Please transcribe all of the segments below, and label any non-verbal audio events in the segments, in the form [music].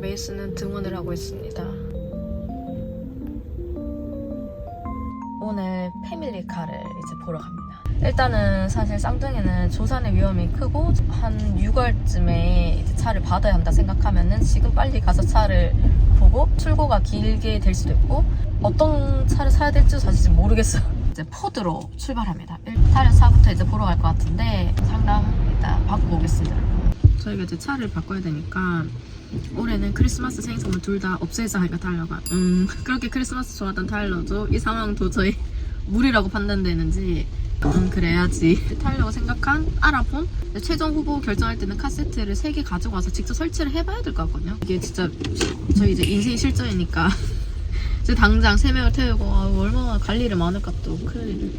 메이스는 등원을 하고 있습니다. 오늘 패밀리카를 이제 보러 갑니다. 일단은 사실 쌍둥이는 조산의 위험이 크고 한 6월쯤에 이제 차를 받아야 한다 생각하면은 지금 빨리 가서 차를 보고 출고가 길게 될 수도 있고 어떤 차를 사야 될지 사실 지금 모르겠어요. [laughs] 이제 포드로 출발합니다. 타려 차부터 이제 보러 갈 것 같은데 상담 일단 받고 오겠습니다. 저희가 이제 차를 바꿔야 되니까 올해는 크리스마스 생일 선물 둘 다 없애자 하니까 타일러가. 음 그렇게 크리스마스 좋아하던 타일러도 이 상황 도저히 무리라고 판단되는지 음 그래야지. 타일러가 생각한 알아본 최종 후보 결정할 때는 카세트를 3개 가지고 와서 직접 설치를 해봐야 될 것 같거든요. 이게 진짜 저희 이제 인생이 실전이니까. [laughs] 이제 당장 세 명을 태우고 아, 얼마나 갈 일이 많을까 또. 큰일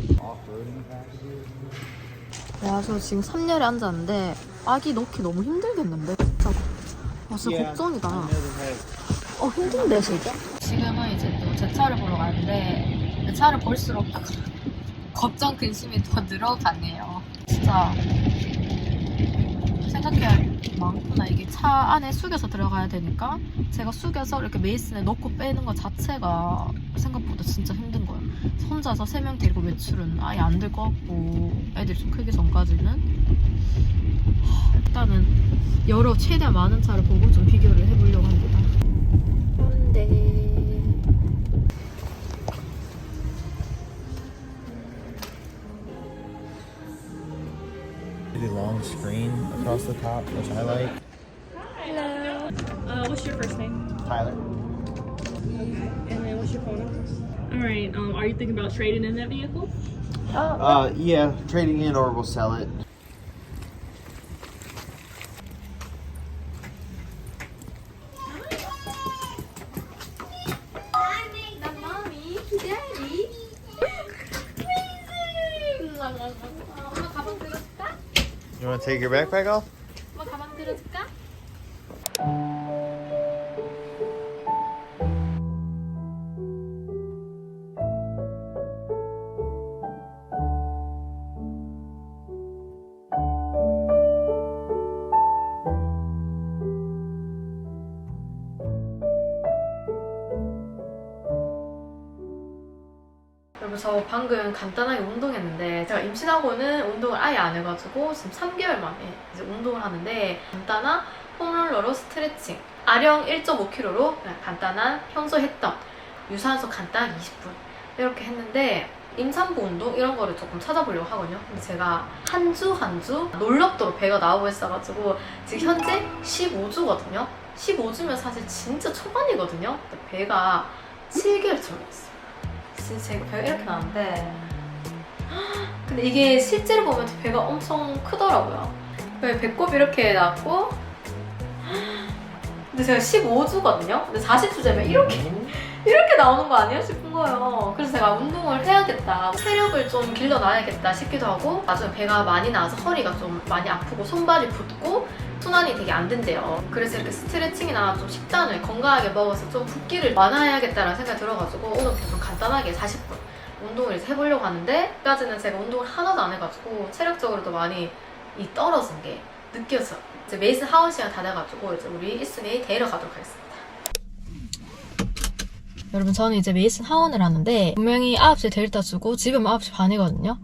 야, 저 지금 3열에 앉았는데 아기 넣기 너무 힘들겠는데 와 진짜 걱정이다. 어 힘든데 진짜? 지금은 이제 또 제 차를 보러 가는데 내 차를 볼수록 걱정 근심이 더 늘어가네요. 진짜 생각해야 할게 많구나. 이게 차 안에 숙여서 들어가야 되니까 제가 숙여서 이렇게 메이슨에 넣고 빼는 것 자체가 생각보다 진짜 힘든 거예요. 혼자서 3명 데리고 외출은 아예 안 될 것 같고 애들이 좀 크기 전까지는. 하, 일단은 여러 최대한 많은 차를 보고 좀 비교를 해보려고 합니다 현대 Really long screen across the top, which I like. Hello. Uh, what's your first name? Tyler. And then what's your phone number? All right. Um, are you thinking about trading in that vehicle? Uh, yeah, trading in or we'll sell it. You want to take your backpack off? 엄마 가방 들어줄까? 여러분 저 방금 간단하게 운동했는데 제가 임신하고는 운동을 아예 안 해가지고 지금 3개월 만에 이제 운동을 하는데 간단한 홈롤러로 스트레칭 아령 1.5kg로 그냥 간단한 평소 했던 유산소 간단 20분 이렇게 했는데 임산부 운동 이런 거를 조금 찾아보려고 하거든요. 근데 제가 한 주 한 주 놀랍도록 배가 나오고 있어가지고 지금 현재 15주거든요. 15주면 사실 진짜 초반이거든요. 배가 7개월 들어있어요. 진짜 제가 배가 이렇게 나는데 근데 이게 실제로 보면 배가 엄청 크더라고요. 배- 배꼽이 이렇게 났고? 근데 제가 15주거든요? 근데 40주 되면 이렇게 이렇게 나오는 거 아니야 싶은 거예요. 그래서 제가 운동을 해야겠다 체력을 좀 길러놔야겠다 싶기도 하고 나중에 배가 많이 나와서 허리가 좀 많이 아프고 손발이 붓고 순환이 되게 안 된대요. 그래서 이렇게 스트레칭이나 좀 식단을 건강하게 먹어서 좀 붓기를 완화해야겠다라는 생각이 들어가지고 오늘부터 좀 간단하게 40분 운동을 이제 해보려고 하는데 까지는 제가 운동을 하나도 안 해가지고 체력적으로도 많이 이 떨어진 게 느껴져요. 이제 메이슨 하원 시간 다 돼가지고 이제 우리 이순이 데려가도록 하겠습니다. 여러분 저는 이제 메이슨 하원을 하는데 분명히 9시에 데려다 주고 집에면 9시 반이거든요.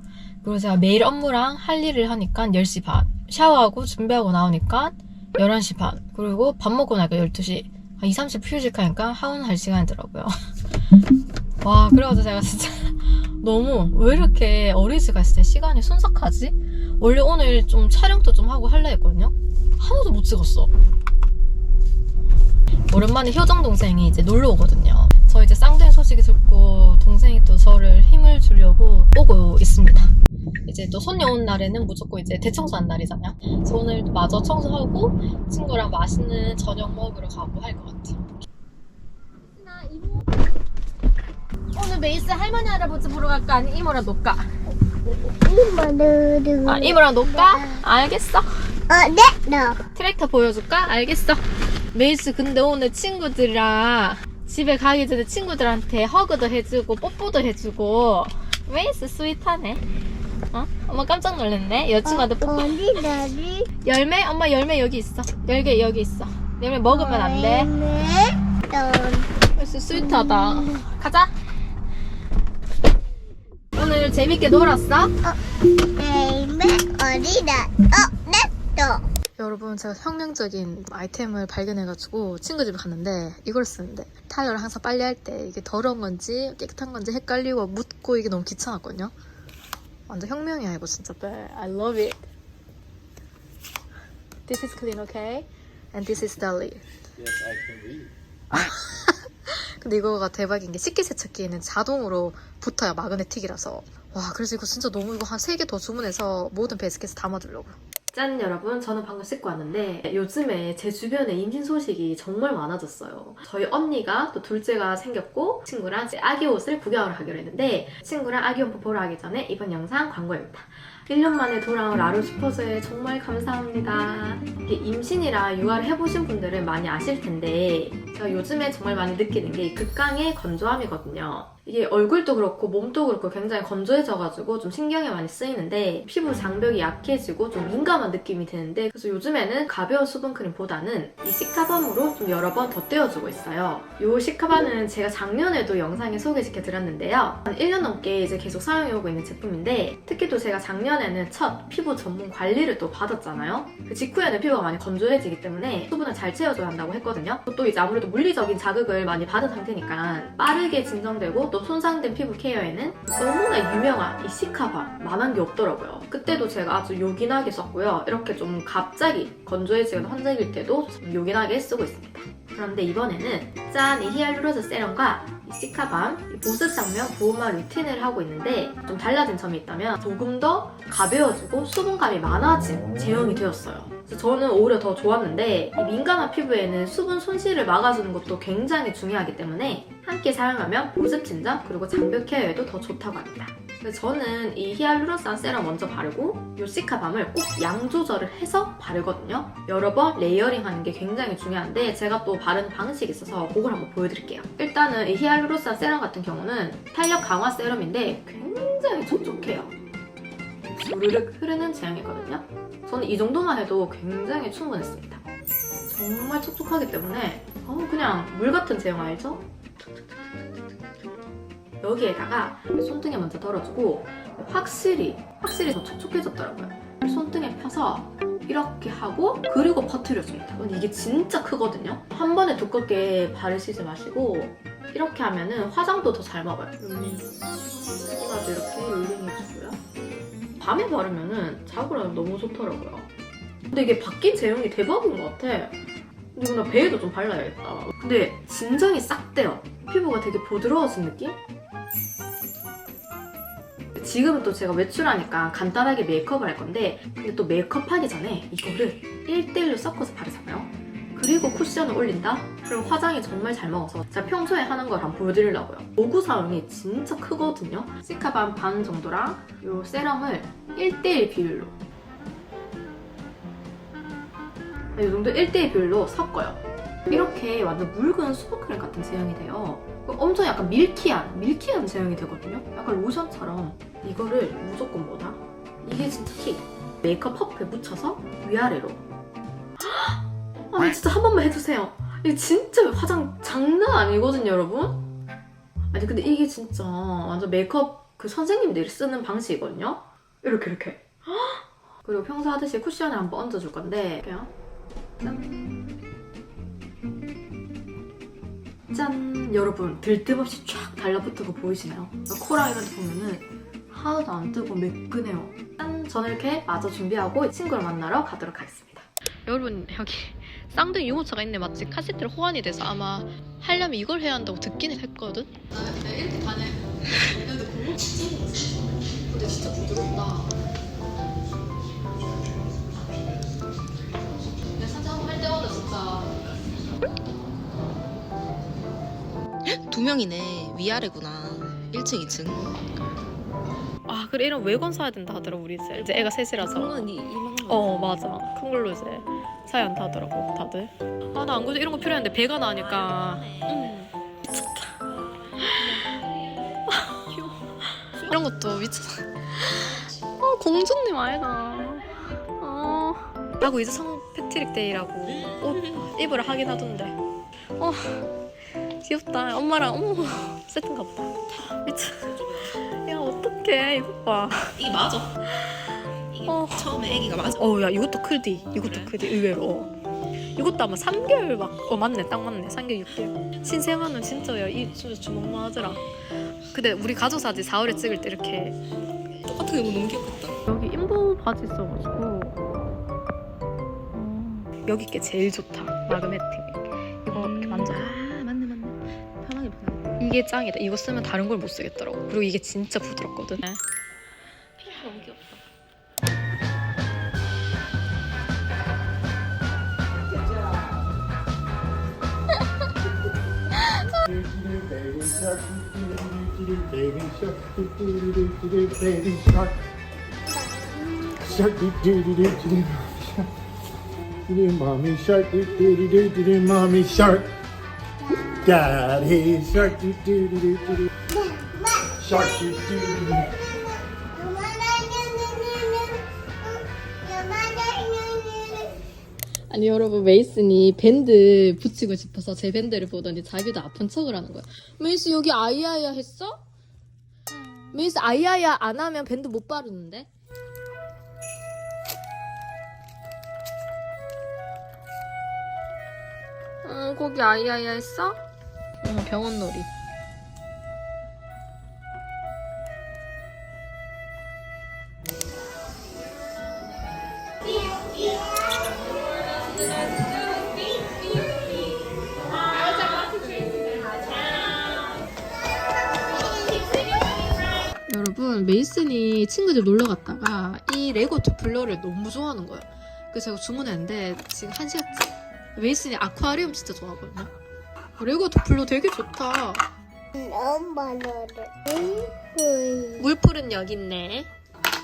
그리고 제가 매일 업무랑 할 일을 하니까 10시 반. 샤워하고 준비하고 나오니까 11시 반. 그리고 밥 먹고 나니까 12시. 한 2, 30 휴식하니까 하원할 시간이더라고요. [laughs] 와, 그래가지고 제가 진짜 [laughs] 너무 왜 이렇게 어린이집 갔을 때 시간이 순삭하지? 원래 오늘 좀 촬영도 좀 하고 할라 했거든요? 하나도 못 찍었어. 오랜만에 효정 동생이 이제 놀러 오거든요. 저 이제 쌍둥이 소식이 듣고 동생이 또 저를 힘을 주려고 오고 있습니다. 이제 또 손님 오는 날에는 무조건 이제 대청소한 날이잖아요. 그래서 오늘 마저 청소하고 친구랑 맛있는 저녁 먹으러 가고 할 것 같아요. 오늘 메이스 할머니 할아버지 보러 갈까 아니 이모랑 놀까? 이모르르. 아 이모랑 놀까? 알겠어. 어, 네, 너. 트랙터 보여줄까? 알겠어. 메이스 근데 오늘 친구들이랑 집에 가기 전에 친구들한테 허그도 해주고 뽀뽀도 해주고 메이스 스윗하네. 어? 엄마 깜짝 놀랐네. 여친한테 뽀뽀. 어디, 어디? [laughs] 열매? 엄마 열매 여기 있어. 열개 여기 있어. 내일 먹으면 안 돼. 벌써 스윗하다. 가자. 오늘 재밌게 놀았어? 어디다? 어, 냅둬. 여러분 제가 혁명적인 아이템을 발견해가지고 친구 집에 갔는데 이걸 쓰는데 타이어를 항상 빨래할 때 이게 더러운 건지 깨끗한 건지 헷갈리고 묻고 이게 너무 귀찮았거든요. 완전 혁명이야 이거 진짜. 네, I love it. This is clean, okay? And this is Dolly. Yes, I can read. [laughs] 근데 이거가 대박인 게 식기세척기에는 자동으로 붙어요 마그네틱이라서. 와 그래서 이거 진짜 너무 이거 한 3개 더 주문해서 모든 베스켓에 담아두려고요. 짠 여러분. 저는 방금 씻고 왔는데 요즘에 제 주변에 임신 소식이 정말 많아졌어요. 저희 언니가 또 둘째가 생겼고 친구랑 아기 옷을 구경을 하기로 했는데 친구랑 아기 용품 보러 가기 전에 이번 영상 광고입니다 1년 만에 돌아온 라루 슈퍼즈에 정말 감사합니다. 임신이라 육아를 해보신 분들은 많이 아실 텐데 제가 요즘에 정말 많이 느끼는 게 극강의 건조함이거든요. 이게 얼굴도 그렇고 몸도 그렇고 굉장히 건조해져가지고 좀 신경이 많이 쓰이는데 피부 장벽이 약해지고 좀 민감한 느낌이 드는데 그래서 요즘에는 가벼운 수분크림보다는 이 시카밤으로 좀 여러 번 덧대어주고 있어요. 이 시카밤은 제가 작년에도 영상에 소개시켜 드렸는데요. 한 1년 넘게 이제 계속 사용해오고 있는 제품인데 특히 또 제가 작년에는 첫 피부 전문 관리를 또 받았잖아요. 그 직후에는 피부가 많이 건조해지기 때문에 수분을 잘 채워줘야 한다고 했거든요. 또 이제 아무래도 물리적인 자극을 많이 받은 상태니까 빠르게 진정되고 또 손상된 피부 케어에는 너무나 유명한 이 시카밤 만한 게 없더라고요. 그때도 제가 아주 요긴하게 썼고요. 이렇게 좀 갑자기 건조해지거나 환절기일 때도 좀 요긴하게 쓰고 있습니다. 그런데 이번에는 짠! 이 히알루로스 세럼과 이 시카밤, 이 보습 장면 보호막 루틴을 하고 있는데 좀 달라진 점이 있다면 조금 더 가벼워지고 수분감이 많아진 제형이 되었어요. 그래서 저는 오히려 더 좋았는데 이 민감한 피부에는 수분 손실을 막아주는 것도 굉장히 중요하기 때문에 함께 사용하면 보습 진정 그리고 장벽 케어에도 더 좋다고 합니다. 그래서 저는 이 히알루론산 세럼 먼저 바르고 이 시카 밤을 꼭 양 조절을 해서 바르거든요. 여러 번 레이어링 하는 게 굉장히 중요한데 제가 또 바르는 방식이 있어서 그걸 한번 보여드릴게요. 일단은 이 히알루론산 세럼 같은 경우는 탄력 강화 세럼인데 굉장히 촉촉해요. 주르륵 흐르는 제형이거든요. 저는 이 정도만 해도 굉장히 충분했습니다. 정말 촉촉하기 때문에 어, 그냥 물 같은 제형 알죠? 여기에다가 손등에 먼저 덜어주고 확실히 확실히 더 촉촉해졌더라고요. 손등에 펴서 이렇게 하고 그리고 퍼트려줍니다. 근데 이게 진짜 크거든요. 한 번에 두껍게 바르시지 마시고 이렇게 하면은 화장도 더 잘 먹어요. 여기마도 이렇게 롤링 해주고요. 밤에 바르면은 자고 나면 너무 좋더라고요. 근데 이게 바뀐 제형이 대박인 것 같아. 근데 나 배에도 좀 발라야겠다. 근데 진정이 싹 떼요. 피부가 되게 부드러워진 느낌? 지금은 또 제가 외출하니까 간단하게 메이크업을 할 건데 근데 또 메이크업 하기 전에 이거를 1대1로 섞어서 바르잖아요. 그리고 쿠션을 올린다? 그럼 화장이 정말 잘 먹어서 제가 평소에 하는 걸 한번 보여드리려고요. 도구 사용이 진짜 크거든요. 시카반 반 정도랑 이 세럼을 1대1 비율로 이 정도 1대1 비율로 섞어요. 이렇게 완전 묽은 수분크림 같은 제형이 돼요. 엄청 약간 밀키한, 밀키한 제형이 되거든요. 약간 로션처럼 이거를 무조건 뭐다? 이게 진짜 킥. 메이크업 퍼프에 묻혀서 위아래로. 아니 진짜 한 번만 해주세요. 이게 진짜 화장 장난 아니거든요, 여러분. 아니 근데 이게 진짜 완전 메이크업 그 선생님들이 쓰는 방식이거든요. 이렇게 이렇게. 그리고 평소 하듯이 쿠션을 한번 얹어줄 건데 그냥 짠. 짠! 여러분 들뜸 없이 쫙 달라붙은 거 보이시나요? 코랑 이런 데 보면은 하나도 안 뜨고 매끈해요. 짠! 저는 이렇게 마저 준비하고 친구를 만나러 가도록 하겠습니다. 여러분 여기 쌍둥이 유모차가 있네 맞지? 카세트를 호환이 돼서 아마 하려면 이걸 해야 한다고 듣기는 했거든? 나 내가 이렇게 다녀 근데 그거 진짜 근데 진짜 부드럽다 두 명이네. 위아래구나. 1층 2층. 아 그래 이런 외건 사야 된다 하더라 우리 이제. 이제 애가 셋이라서. 이 이만한 거어 맞아. 큰 걸로 이제 사야 한다 하더라고 다들. 아 나 안 그래도 이런 거 필요했는데 배가 나니까. 음. 미쳤다 귀여워 이런 것도 미쳤다 [laughs] 어 공주님 아이가. 어. 하고 이제 성팩 패트릭 데이라고 옷 입으라 하긴 하던데. 어 귀엽다. 엄마랑 어머 세트인가 보다. 미쳐. 야 어떡해 이거 봐. 이게 맞아. 이게 어. 처음에 애기가 맞아. 어우 야 이것도 크디. 이것도 크디 의외로. 어. 이것도 아마 3개월 막 어 맞네 딱 맞네 3개월 6개월 신생아는 진짜 야 이 진짜 주먹만 하더라 근데 우리 가족 사진 4월에 찍을 때 이렇게 똑같은 게 너무 귀엽겠다. 여기 인부 바지 있어가지고 여기 게 제일 좋다 마그네틱 이거 이렇게 만져 이게 짱이다 이거 쓰면 다른 걸 못 쓰겠더라고 그리고 이게 진짜 부드럽거든 너무 귀엽다. Baby shark, baby shark, baby shark. Shark, doo-doo-doo-doo-doo, shark. Doo-doo, mommy shark. Daddy shark, doo-doo-doo-doo-doo. Shark, doo-doo-doo-doo. 아니 여러분 메이슨이 밴드 붙이고 싶어서 제 밴드를 보더니 자기도 아픈 척을 하는 거야 메이슨 여기 아이아이아 했어? 메이슨 아이아이아 안 하면 밴드 못 바르는데? 어, 거기 아이아이아 했어? 응, 병원 놀이. 여러분 메이슨이 친구들 놀러 갔다가 이 레고 투플러를 너무 좋아하는 거예요. 그래서 제가 주문했는데 지금 한 시간째. 메이슨이 아쿠아리움 진짜 좋아하거든요. 어, 레고 투플러 되게 좋다. 엄마는 물풀은 여기 있네.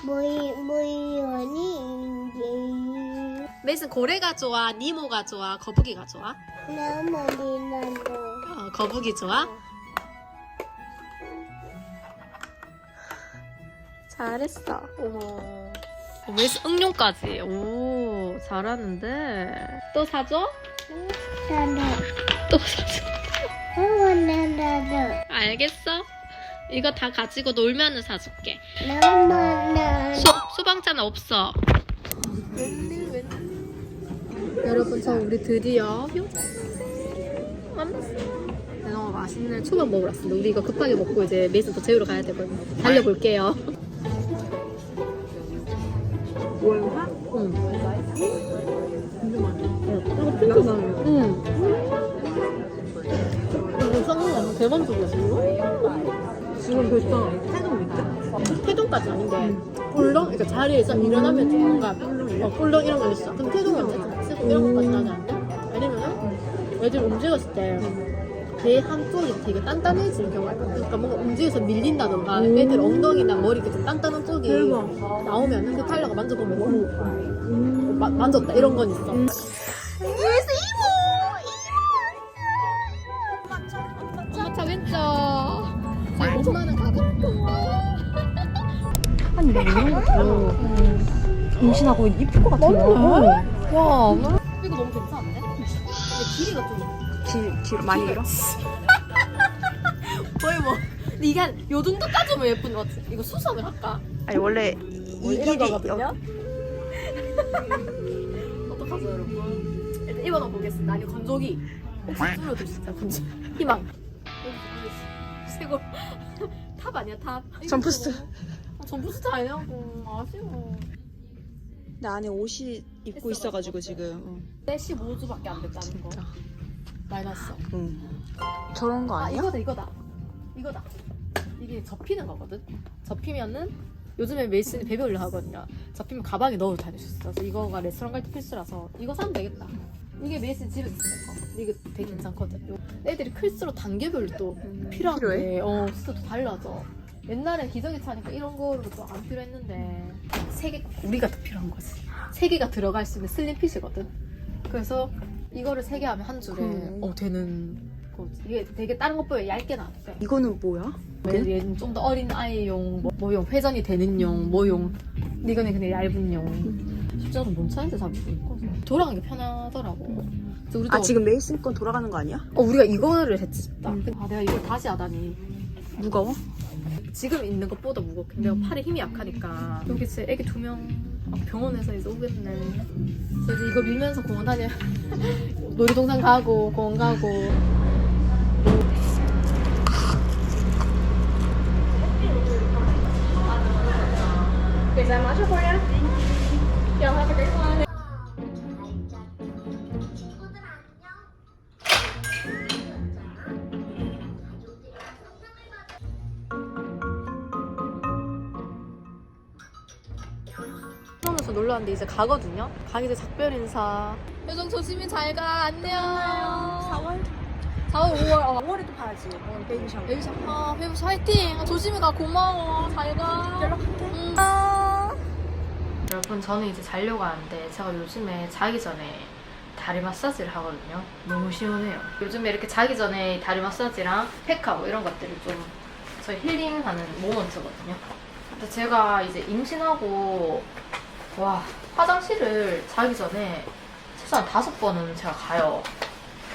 뭐이 뭐이니 이제 메이슨 고래가 좋아, 니모가 좋아, 거북이가 좋아? 너무 미나도 어, 거북이 좋아? 잘했어. 어머. 어, 메이슨 응용까지. 오, 잘하는데. 또 사줘? 나도 또 사줘. 알겠어? 이거 다 가지고 놀면은 사줄게. 수, 수방차는 없어. 여러분 저 우리 드디어 만났어. 너무 맛있는 초밥 먹으러 왔습니다. 우리 이거 급하게 먹고 이제 메이슨 또 재우러 가야 되거든요. 달려볼게요. 월화? 응. 진짜 맛있어. 이거 핑크 나요. 응. 이거 쌍둥이 완전 대만족이었어 이거? 지금 벌써 태동인데? 태동까지 아닌데 꿀렁? 그러니까 자리에서 일어나면 좀 뭔가 어, 꿀렁 이런 거 있어 그럼 태동은 쓰고 이런 것까지 나지 않는데? 아니면은 애들 움직였을 때 배 한쪽이 되게 단단해지는 경우가 있거든 그러니까 뭔가 움직여서 밀린다던가 애들 엉덩이나 머리 이렇게 좀 단단한 쪽이 나오면 그 타일러가 만져보면 오, 마- 만졌다 이런 건 있어 나 이런 것도 임신하고 이쁠 것 같은데? 와 이거 너무 괜찮은데? 근데 길이가 좀 길, 길 많이 길어? [laughs] 거의 뭐 근데 이게 한 요 정도까지면 예쁜 거 같아. 이거 수선을 할까? 아니 원래 이 이런 길이 거거든요? [laughs] 어떡하죠 여러분? 일단 입어놔 보겠습니다. 아니 건조기. 혹시 수 있다 건조 희망. 최고 [laughs] 탑 아니야 탑? 점프스트 아, 점프스트 아니냐고 아쉬워. 나 안에 옷이 입고 있어가지고 지금 내 15주밖에 안 됐다는 거. 마이너스. 응. 저런 거 아 아니야? 이거다 이거다. 이거다. 이게 접히는 거거든? 접히면은 요즘에 메이슨이 베비 올려 하거든요. 접히면 가방에 넣어 다닐 수 있어. 그래서 이거가 레스토랑 갈 때 필수라서 이거 사면 되겠다. 이게 메이슨 집에 있는 거. 이거 되게 괜찮거든. 요- 애들이 클수록 단계별로 또 필요한데. 필요해? 어 진짜 또 달라져 옛날에 기저귀 차니까 이런 거로 또안 필요했는데 세 개 우리가 더 필요한 거지 세 개가 들어갈 수 있는 슬림 핏이거든 그래서 이거를 세 개 하면 한 줄에 음. 어 되는 거지 이게 되게 다른 것보다 얇게 나왔대 이거는 뭐야? 얘는 좀 더 어린 아이용 뭐, 뭐용 회전이 되는 용 뭐용 근데 이거는 그냥 얇은 용 진짜로 뭔 차인지 잘 모르겠고 돌아가기 편하더라고. 그래서 우리도 아 지금 메이슨 건 돌아가는 거 아니야? 어, 우리가 이거를 했지 싶다. 아 내가 이걸 다시 하다니. 무거워? 지금 있는 것보다 무겁게 내가 팔에 힘이 약하니까 여기 제 애기 두명 병원에서 이제 오겠네 그래서 이제 이거 밀면서 공원 다녀 놀이동산 가고 공원 가고 하면서 놀러 왔는데 이제 가거든요. 가기 전에 작별 인사. 요정 조심히 잘 가. 안녕. 4월? 4월 5월. 어. 5월에도 봐야지. 오늘 베이비 샤워. 베이비 샤워. 아, 베이비 샤워 화이팅. 아, 조심히 가. 고마워. 잘 가. 연락할게. 응. 여러분 저는 이제 자려고 하는데 제가 요즘에 자기 전에 다리 마사지를 하거든요. 너무 시원해요. 요즘에 이렇게 자기 전에 다리 마사지랑 팩하고 이런 것들을 좀 저희 힐링하는 모먼트거든요. 근데 제가 이제 임신하고 와 화장실을 자기 전에 최소한 다섯 번은 제가 가요.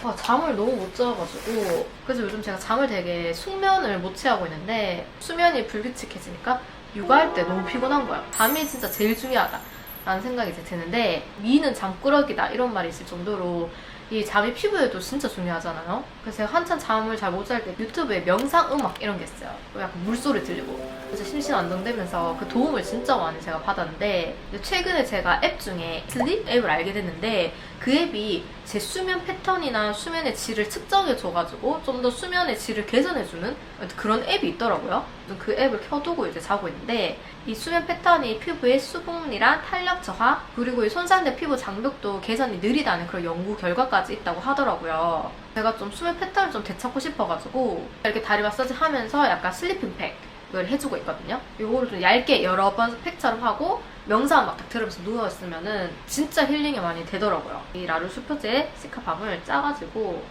와, 잠을 너무 못 자가지고. 그래서 요즘 제가 잠을 되게 숙면을 못 취하고 있는데 수면이 불규칙해지니까 육아할 때 너무 피곤한 거야. 잠이 진짜 제일 중요하다 라는 생각이 이제 드는데 미는 잠꾸러기다 이런 말이 있을 정도로 이 잠이 피부에도 진짜 중요하잖아요. 그래서 제가 한참 잠을 잘 못 잘 때 유튜브에 명상 음악 이런 게 있어요. 또 약간 물소리 들리고. 그래서 심신 안정되면서 그 도움을 진짜 많이 제가 받았는데 최근에 제가 앱 중에 슬립 앱을 알게 됐는데 그 앱이 제 수면 패턴이나 수면의 질을 측정해줘가지고 좀 더 수면의 질을 개선해주는 그런 앱이 있더라고요. 그 앱을 켜두고 이제 자고 있는데 이 수면 패턴이 피부의 수분이랑 탄력 저하 그리고 이 손상된 피부 장벽도 개선이 느리다는 그런 연구 결과까지 있다고 하더라고요. 제가 좀 수면 패턴을 좀 되찾고 싶어가지고 이렇게 다리 마사지 하면서 약간 슬리핑 팩 을 해주고 있거든요. 이거를 좀 얇게 여러 번 팩처럼 하고 명상 막딱 들으면서 누워있으면은 진짜 힐링이 많이 되더라고요. 이 라루 슈퍼제 시카밤을 짜가지고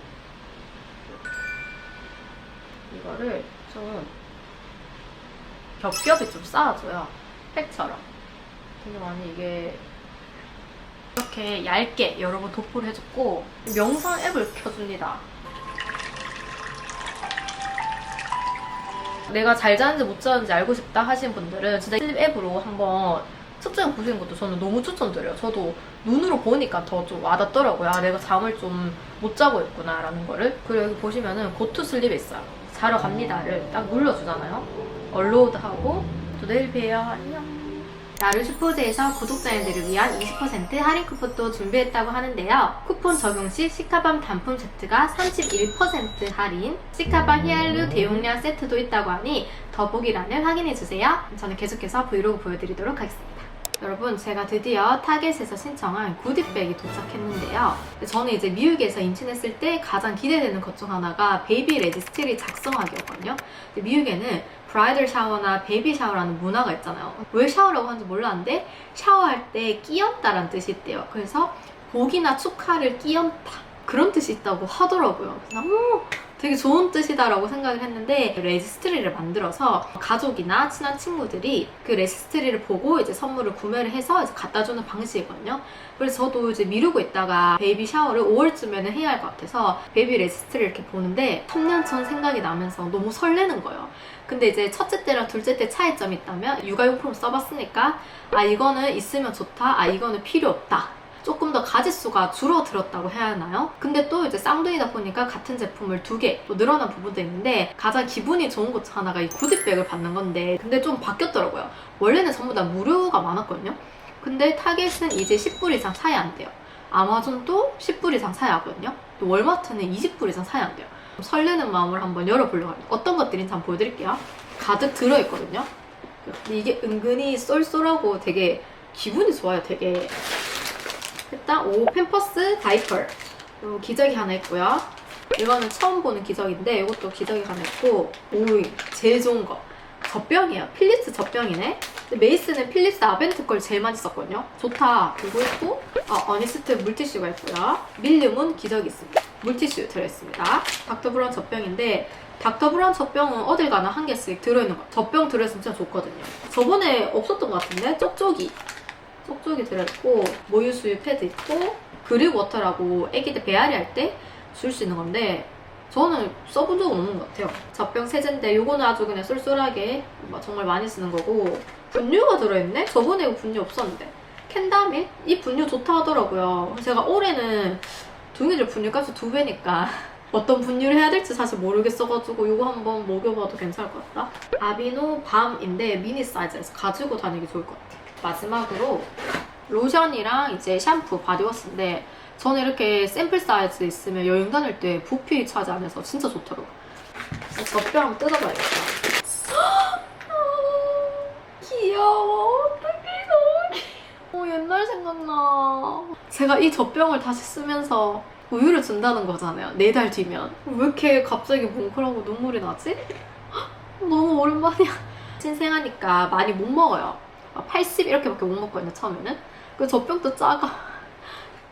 이거를 좀 겹겹이 좀 쌓아줘요. 팩처럼. 근데 많이 이게 이렇게 얇게 여러 번 도포를 해줬고 명상 앱을 켜줍니다. 내가 잘 자는지 못 자는지 알고 싶다 하신 분들은 진짜 슬립 앱으로 한번 측정해 보시는 것도 저는 너무 추천드려요. 저도 눈으로 보니까 더 좀 와닿더라고요. 아, 내가 잠을 좀 못 자고 있구나 라는 거를. 그리고 여기 보시면은 고투 슬립에 있어요. 자러 갑니다를 딱 눌러주잖아요. 얼로우드 하고 또 내일 봬요. 안녕. 나를 슈퍼제에서 구독자님들을 위한 20% 할인 쿠폰도 준비했다고 하는데요. 쿠폰 적용 시 시카밤 단품 세트가 31% 할인, 시카밤 히알루 대용량 세트도 있다고 하니 더보기란을 확인해주세요. 저는 계속해서 브이로그 보여드리도록 하겠습니다. 여러분 제가 드디어 타겟에서 신청한 구디백이 도착했는데요. 저는 이제 미국에서 임신했을 때 가장 기대되는 것 중 하나가 베이비 레지스트리 작성하기였거든요. 미국에는 브라이덜 샤워나 베이비 샤워라는 문화가 있잖아요. 왜 샤워라고 하는지 몰랐는데 샤워할 때 끼얹다라는 뜻이 있대요. 그래서 복이나 축하를 끼얹다. 그런 뜻이 있다고 하더라고요. 오, 되게 좋은 뜻이다라고 생각을 했는데 레지스트리를 만들어서 가족이나 친한 친구들이 그 레지스트리를 보고 이제 선물을 구매를 해서 갖다 주는 방식이거든요. 그래서 저도 이제 미루고 있다가 베이비 샤워를 5월쯤에는 해야 할 것 같아서 베이비 레지스트리를 이렇게 보는데 3년 전 생각이 나면서 너무 설레는 거예요. 근데 이제 첫째 때랑 둘째 때 차이점이 있다면 육아용품 써봤으니까 아 이거는 있으면 좋다, 아 이거는 필요 없다. 조금 더 가짓수가 줄어들었다고 해야 하나요? 근데 또 이제 쌍둥이다 보니까 같은 제품을 두 개 또 늘어난 부분도 있는데 가장 기분이 좋은 것중 하나가 이 구디백을 받는 건데 근데 좀 바뀌었더라고요. 원래는 전부 다 무료가 많았거든요. 근데 타겟은 이제 10불 이상 사야 안 돼요. 아마존도 10불 이상 사야 하거든요. 또 월마트는 20불 이상 사야 안 돼요. 설레는 마음을 한번 열어보려고 합니다. 어떤 것들인지 한번 보여드릴게요. 가득 들어있거든요. 이게 은근히 쏠쏠하고 되게 기분이 좋아요. 되게 일단 오 팸퍼스 다이퍼 요 기저귀 하나 있고요. 이거는 처음 보는 기저귀인데 이것도 기저귀 하나 있고 오 제일 좋은 거 젖병이에요. 필립스 젖병이네. 메이스는 필립스 아벤트 걸 제일 많이 썼거든요. 좋다. 이거 있고 아, 어니스트 물티슈가 있고요. 밀륨은 기저귀 있습니다. 물티슈 들어있습니다. 닥터 브라운 젖병인데 닥터 브라운 젖병은 어딜 가나 한 개씩 들어있는 거. 젖병 들어있으면 진짜 좋거든요. 저번에 없었던 것 같은데 쪽쪽이 쪽쪽이 들어있고 모유수유 패드 있고 그릭 워터라고 애기들 배앓이 할 때 줄 수 있는 건데 저는 써본 적은 없는 것 같아요. 젖병 세제인데 요거는 아주 그냥 쏠쏠하게 막 정말 많이 쓰는 거고 분유가 들어있네? 저번에 분유 없었는데 캔다밀? 이 분유 좋다 하더라고요. 제가 올해는 둥이들 분유값이 두 배니까 [laughs] 어떤 분유를 해야 될지 사실 모르겠어가지고 이거 한번 먹여봐도 괜찮을 것 같다. 아비노 밤인데 미니 사이즈에서 가지고 다니기 좋을 것 같아요. 마지막으로 로션이랑 이제 샴푸, 바디워시인데 저는 이렇게 샘플 사이즈 있으면 여행 다닐 때 부피 차지 안 해서 진짜 좋더라고요. 젖병 뜯어봐야겠다. [gasps] 귀여워. 어떡해, 너무 귀여워. 어, 옛날 생각나. 제가 이 젖병을 다시 쓰면서 우유를 준다는 거잖아요. 네 달 뒤면. 왜 이렇게 갑자기 뭉클하고 눈물이 나지? 너무 오랜만이야. [laughs] 신생하니까 많이 못 먹어요. 80 이렇게밖에 못 먹거든요, 처음에는. 그 젖병도 작아.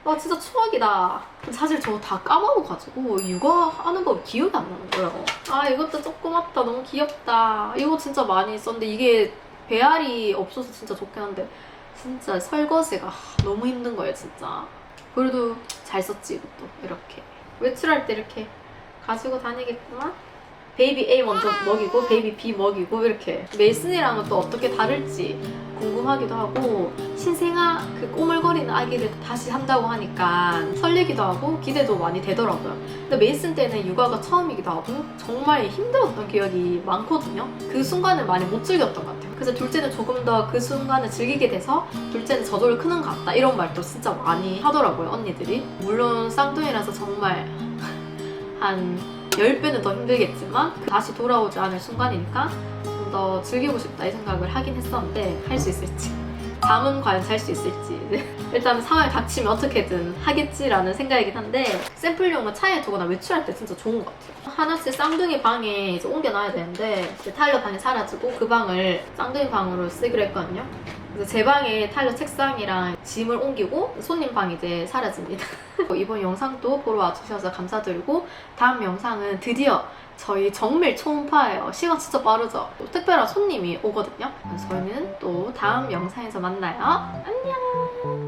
와, 진짜 추억이다. 사실 저거 다 까먹어가지고 육아하는 법 기억이 안 나는 거예요. 아, 이것도 조그맣다. 너무 귀엽다. 이거 진짜 많이 썼는데 이게 배알이 없어서 진짜 좋긴 한데 진짜 설거지가 너무 힘든 거예요, 진짜. 그래도 잘 썼지, 이것도. 이렇게. 외출할 때 이렇게 가지고 다니겠구만. 베이비 A 먼저 먹이고 베이비 B 먹이고 이렇게 메이슨이랑은 또 어떻게 다를지 궁금하기도 하고 신생아 그 꼬물거리는 아기를 다시 한다고 하니까 설레기도 하고 기대도 많이 되더라고요. 근데 메이슨 때는 육아가 처음이기도 하고 정말 힘들었던 기억이 많거든요. 그 순간을 많이 못 즐겼던 것 같아요. 그래서 둘째는 조금 더 그 순간을 즐기게 돼서 둘째는 저절로 크는 것 같다 이런 말도 진짜 많이 하더라고요 언니들이. 물론 쌍둥이라서 정말 [laughs] 한 10배는 더 힘들겠지만 다시 돌아오지 않을 순간이니까 좀 더 즐기고 싶다 이 생각을 하긴 했었는데 할 수 있을지 잠은 과연 잘 수 있을지. [laughs] 일단 상황이 닥치면 어떻게든 하겠지라는 생각이긴 한데 샘플용은 차에 두거나 외출할 때 진짜 좋은 것 같아요. 하나씩 쌍둥이 방에 이제 옮겨놔야 되는데 타일러 방이 사라지고 그 방을 쌍둥이 방으로 쓰기로 했거든요 그래서 제 방에 타일러 책상이랑 짐을 옮기고 손님 방 이제 사라집니다 [laughs] 이번 영상도 보러 와주셔서 감사드리고 다음 영상은 드디어 저희 정밀 초음파예요. 시간 진짜 빠르죠? 또 특별한 손님이 오거든요. 저희는 또 다음 영상에서 만나요. 안녕!